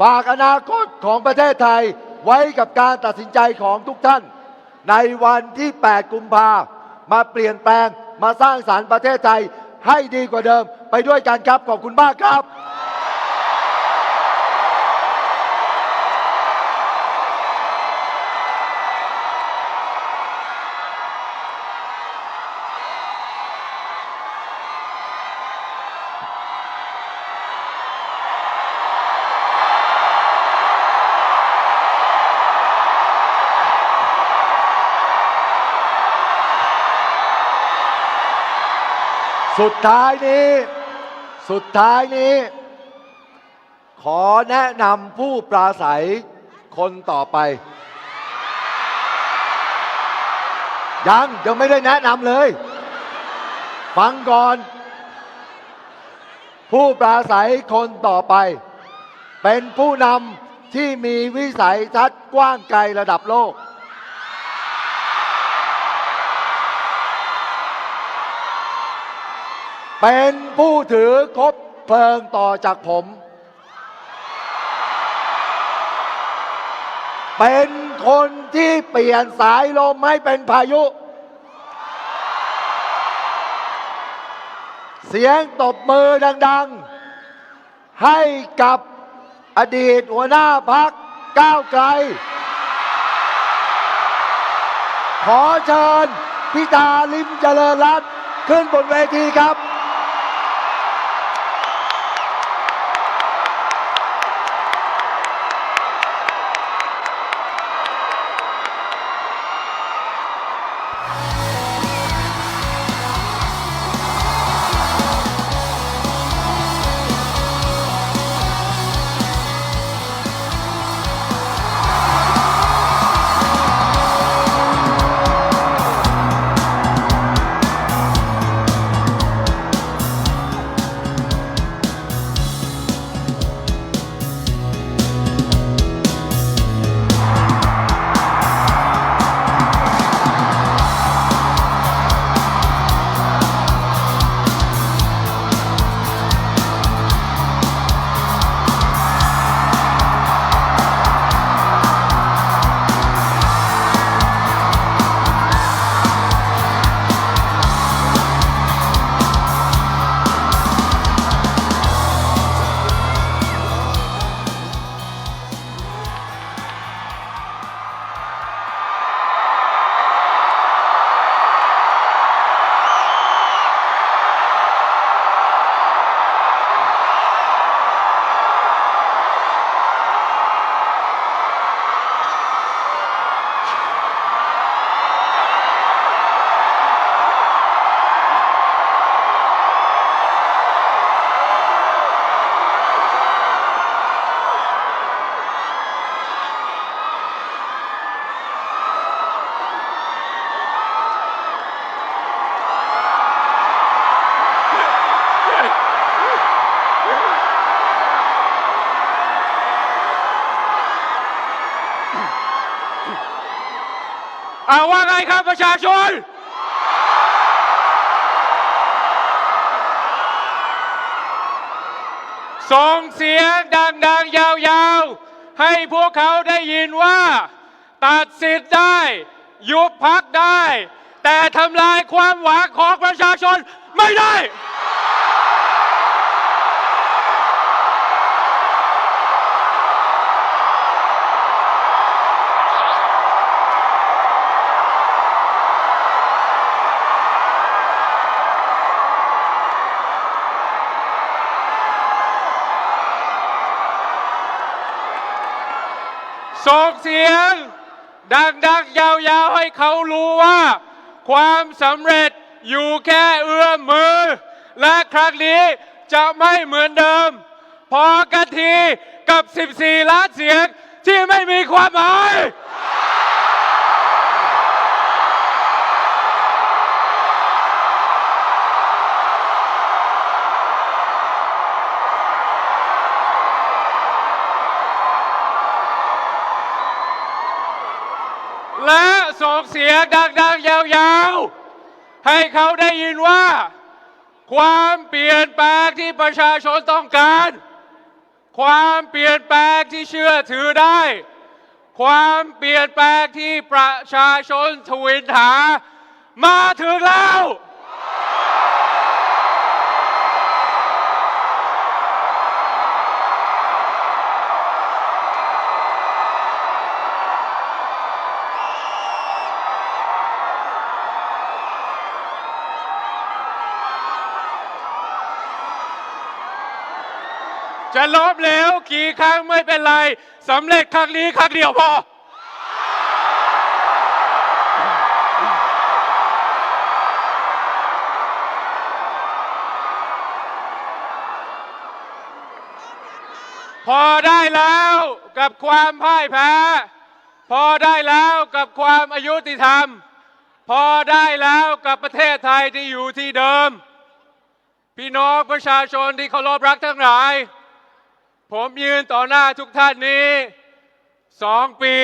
ฝากอนาคตของประเทศไทยไว้กับการตัดสินใจของทุกท่าน ในวันที่ 8 กุมภามาเปลี่ยนแปลงมาสร้างสารรค์ประเทศไทยให้ดีกว่าเดิม ไปด้วยกันครับ ขอบคุณมากครับ สุดท้ายนี้ สุดท้ายนี้ ขอแนะนำผู้ปราศัยคนต่อไป ยังยังไม่ได้แนะนำเลย ฟังก่อน ผู้ปราศัยคนต่อไป เป็นผู้นำที่มีวิสัยทัศน์กว้างไกลระดับโลก เป็นผู้ถือคบเพลิงต่อจากผม เป็นคนที่เปลี่ยนสายลมให้เป็นพายุ เสียงตบมือดัง ๆ ให้กับอดีตหัวหน้าพักก้าวไกล ขอเชิญพิธาลิมเจริญรัตน์ขึ้นบนเวทีครับ ไงครับประชาชน ส่งเสียงดังๆ ยาวๆ ให้พวกเขาได้ยินว่า ตัดสิทธิ์ได้ ยุบพักได้ แต่ทำลายความหวังของประชาชนไม่ได้ ส่งเสียง ดังๆ ยาวๆ ให้เขารู้ว่า ความสำเร็จอยู่แค่เอื้อมมือ และครั้งนี้จะไม่เหมือนเดิม พอกันทีกับ 14 ล้านเสียงที่ไม่มีความหมาย ส่งเสียงดังๆ ยาวๆ ให้เขาได้ยินว่า ความเปลี่ยนแปลงที่ประชาชนต้องการ ความเปลี่ยนแปลงที่เชื่อถือได้ ความเปลี่ยนแปลงที่ประชาชนทวินหา มาถึงแล้ว จะล้มเหลวกี่ครั้งไม่เป็นไรสำเร็จครั้งนี้ครั้งเดียวพอ พอได้แล้วกับความพ่ายแพ้ พอได้แล้วกับความอายุติธรรม พอได้แล้วกับประเทศไทยที่อยู่ที่เดิม พี่น้องประชาชนที่เคารพรักทั้งหลาย ผมยืนต่อหน้าทุกท่านนี้สองปี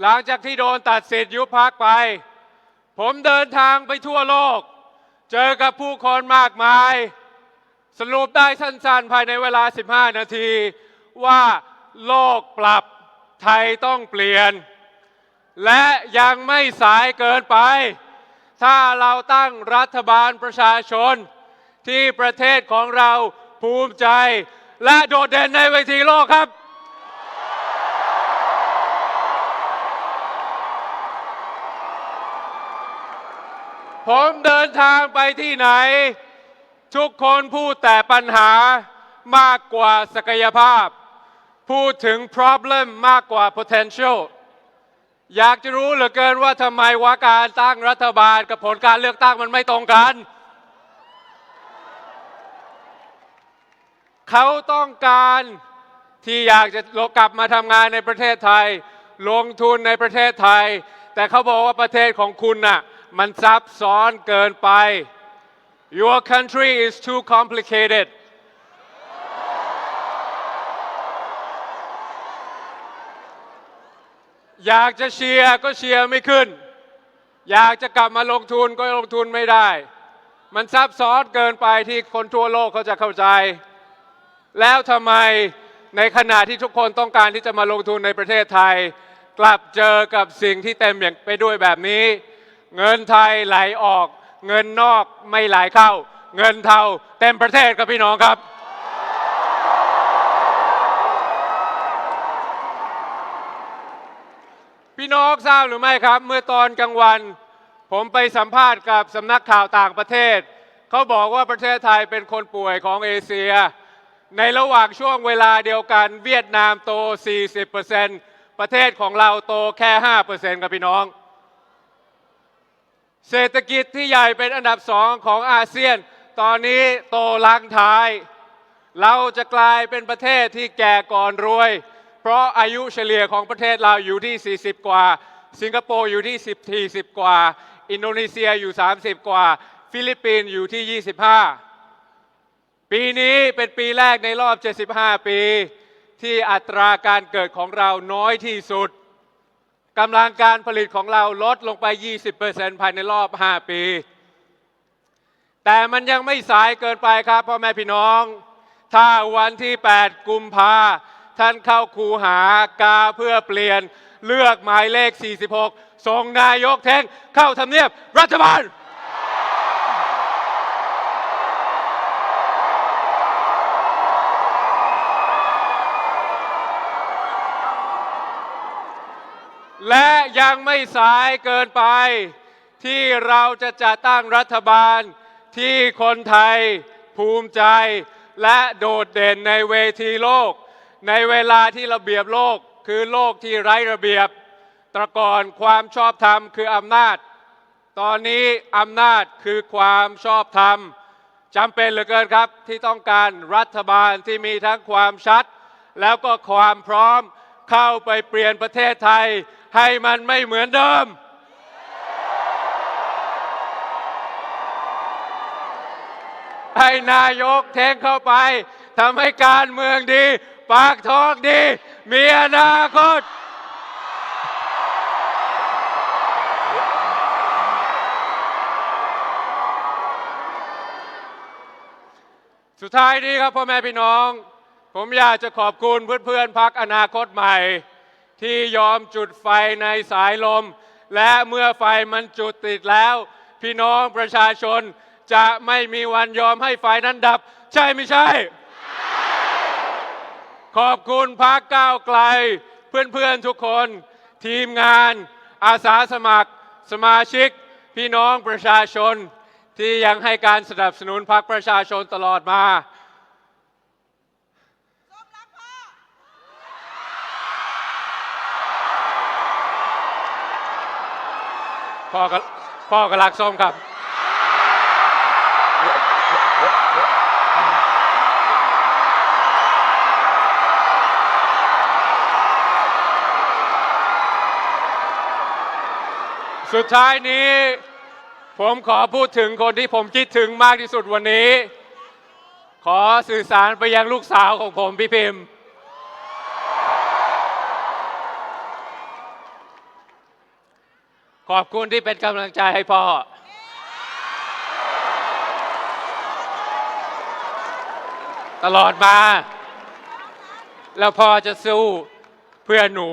หลังจากที่โดนตัดสิทธิ์ยุบพักไป ผมเดินทางไปทั่วโลก เจอกับผู้คนมากมาย สรุปได้สั้นๆ ภายในเวลา 15 นาที ว่าโลกปรับไทยต้องเปลี่ยน และยังไม่สายเกินไป ถ้าเราตั้งรัฐบาลประชาชนที่ประเทศของเราภูมิใจ และโดดเด่นในเวทีโลกครับ ผมเดินทางไปที่ไหน ทุกคนพูดแต่ปัญหามากกว่าศักยภาพ พูดถึง problem มากกว่า potential อยากจะรู้เหลือเกินว่าทำไมว่าการตั้งรัฐบาลกับผลการเลือกตั้งมันไม่ตรงกัน เขาต้องการที่อยากจะกลับมาทำงานในประเทศไทย ลงทุนในประเทศไทย แต่เขาบอกว่าประเทศของคุณน่ะมันซับซ้อนเกินไป Your country is too complicated อยากจะเชียร์ก็เชียร์ไม่ขึ้น อยากจะกลับมาลงทุนก็ลงทุนไม่ได้ มันซับซ้อนเกินไปที่คนทั่วโลกเขาจะเข้าใจ แล้วทำไมในขณะที่ทุกคนต้องการที่จะมาลงทุนในประเทศไทย กลับเจอกับสิ่งที่เต็มอย่างไปด้วยแบบนี้ เงินไทยไหลออก เงินนอกไม่ไหลเข้า เงินเทาเต็มประเทศครับพี่น้องครับ พี่น้องทราบหรือไม่ครับ เมื่อตอนกลางวัน ผมไปสัมภาษณ์กับสำนักข่าวต่างประเทศ เขาบอกว่าประเทศไทยเป็นคนป่วยของเอเชีย ในระหว่างช่วงเวลาเดียวกันเวียดนามโต 40%ประเทศของเราโตแค่ 5%ครับพี่น้อง เศรษฐกิจที่ใหญ่เป็นอันดับสองของอาเซียน ตอนนี้โตลังท้าย เราจะกลายเป็นประเทศที่แก่ก่อนรวย เพราะอายุเฉลี่ยของประเทศเราอยู่ที่ 40 กว่า สิงคโปร์อยู่ที่ 10 40 กว่า อินโดนีเซียอยู่ 30 กว่า ฟิลิปปินส์อยู่ที่ 25 ปีนี้เป็นปีแรกในรอบ 75 ปี ที่อัตราการเกิดของเราน้อยที่สุดกำลังการผลิตของเราลดลงไป 20%ภายในรอบ 5 ปี แต่มันยังไม่สายเกินไปครับพ่อแม่พี่น้อง ถ้าวันที่ 8 กุมภาท่านเข้าคูหากาเพื่อเปลี่ยนเลือกหมายเลข 46 ส่งนายกเทงเข้าทำเนียบรัฐบาล และยังไม่สายเกินไป ที่เราจะจัดตั้งรัฐบาลที่คนไทยภูมิใจ และโดดเด่นในเวทีโลก ในเวลาที่ระเบียบโลกคือโลกที่ไร้ระเบียบ ตะกอนความชอบธรรมคืออำนาจ ตอนนี้อำนาจคือความชอบธรรมจำเป็นเหลือเกินครับที่ต้องการรัฐบาลที่มีทั้งความชัด แล้วก็ความพร้อมเข้าไปเปลี่ยนประเทศไทย ให้มันไม่เหมือนเดิม ให้นายกเทงเข้าไปทำให้การเมืองดี ปากท้องดี มีอนาคตสุดท้ายนี้ครับพ่อแม่พี่น้อง ผมอยากจะขอบคุณเพื่อนๆพักอนาคตใหม่ ที่ยอมจุดไฟในสายลม และเมื่อไฟมันจุดติดแล้ว พี่น้องประชาชนจะไม่มีวันยอมให้ไฟนั้นดับ ใช่ไม่ใช่ ขอบคุณพักก้าวไกล เพื่อนๆทุกคน ทีมงาน อาสาสมัคร สมาชิก พี่น้องประชาชน ที่ยังให้การสนับสนุนพรรคประชาชนตลอดมา พ่อก็พ่อก็รักส้มครับ สุดท้ายนี้ ผมขอพูดถึงคนที่ผมคิดถึงมากที่สุดวันนี้ ขอสื่อสารไปยังลูกสาวของผมพี่พิมพ์ ขอบคุณที่เป็นกำลังใจให้พ่อ ตลอดมา แล้วพ่อจะสู้เพื่อหนู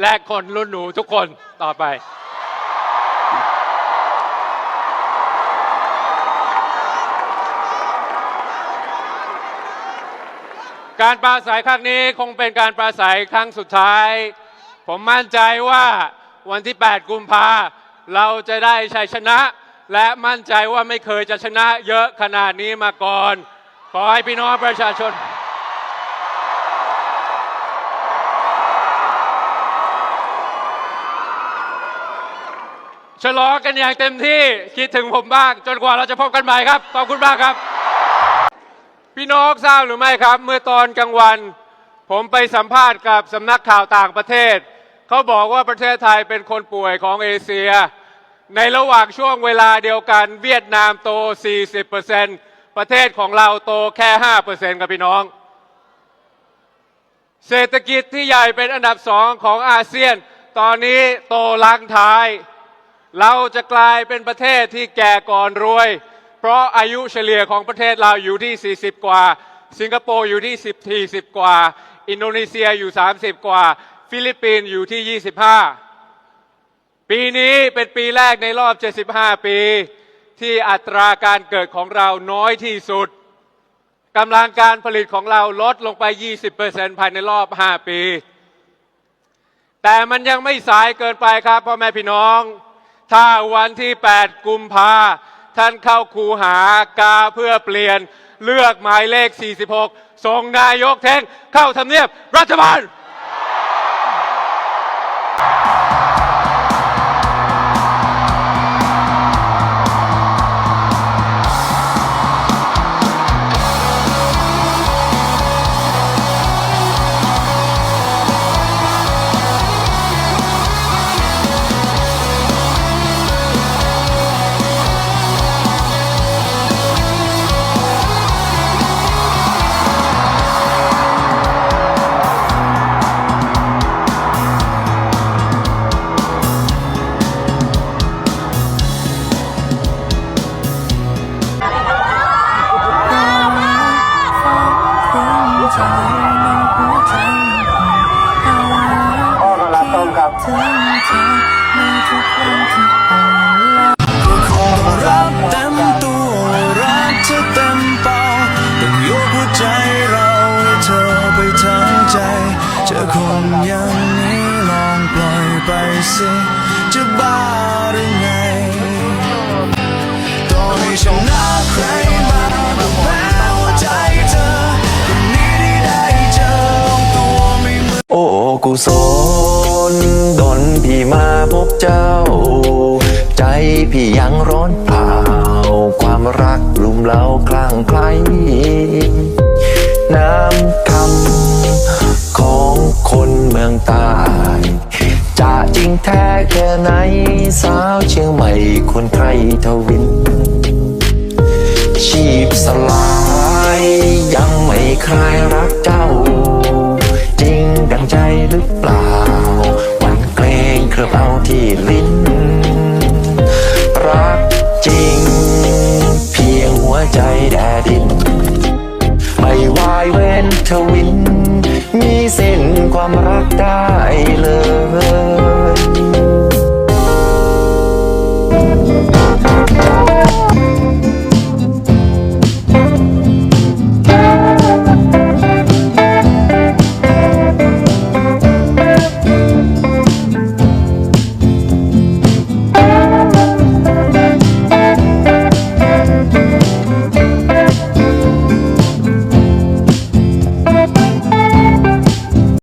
และคนรุ่นหนูทุกคนต่อไป การปราศัยครั้งนี้คงเป็นการปราศัยครั้งสุดท้าย ผมมั่นใจว่า วันที่ 8 กุมภาเราจะได้ชัยชนะ และมั่นใจว่าไม่เคยจะชนะเยอะขนาดนี้มาก่อน ขอให้พี่น้องประชาชน ฉลองกันอย่างเต็มที่คิดถึงผมบ้าง จนกว่าเราจะพบกันใหม่ครับ ขอบคุณมากครับ พี่น้องทราบหรือไม่ครับ เมื่อตอนกลางวัน ผมไปสัมภาษณ์กับสำนักข่าวต่างประเทศ เขาบอกว่าประเทศไทยเป็นคนป่วยของเอเชีย ในระหว่างช่วงเวลาเดียวกัน เวียดนามโต 40%ประเทศของเราโตแค่ 5%ครับพี่น้อง เศรษฐกิจที่ใหญ่เป็นอันดับสองของอาเซียน ตอนนี้โตลังท้าย เราจะกลายเป็นประเทศที่แก่ก่อนรวย เพราะอายุเฉลี่ยของประเทศเราอยู่ที่ 40 กว่า สิงคโปร์อยู่ที่ 10 40 กว่า อินโดนีเซียอยู่ 30 กว่า ฟิลิปปินส์อยู่ที่ 25 ปีนี้เป็นปีแรกในรอบ 75 ปี ที่อัตราการเกิดของเราน้อยที่สุดกำลังการผลิตของเราลดลงไป 20%ภายในรอบ 5 ปี แต่มันยังไม่สายเกินไปครับพ่อแม่พี่น้อง ถ้าวันที่ 8 กุมภาท่านเข้าคูหากาเพื่อเปลี่ยนเลือกหมายเลข 46 ส่งนายกเท่งเข้าทำเนียบรัฐบาล สิจะบ้าหรือไงต่อให้ชนะใครมาก็แพ้หัวใจเธอคนนี้ที่ได้เจอตัวไม่เหมือนโอ้กุศลดนพี่มาพบเจ้า ใจพี่ยังร้อนเผาความรักลุมเล้าคลั่งไคล้น้ำคำของคนเมืองต้จะจริง แท้แค่ไหน สาวเชียงใหม่คนไทยทวิน ชีพสลายยังไม่คลายรักเจ้า จริงดังใจหรือเปล่า วันเกรงเคลือบเอาที่ลิ้น รักจริง เพียงหัวใจแดดิน ไม่วายวเรนทวิน มีเส้นความรักได้เล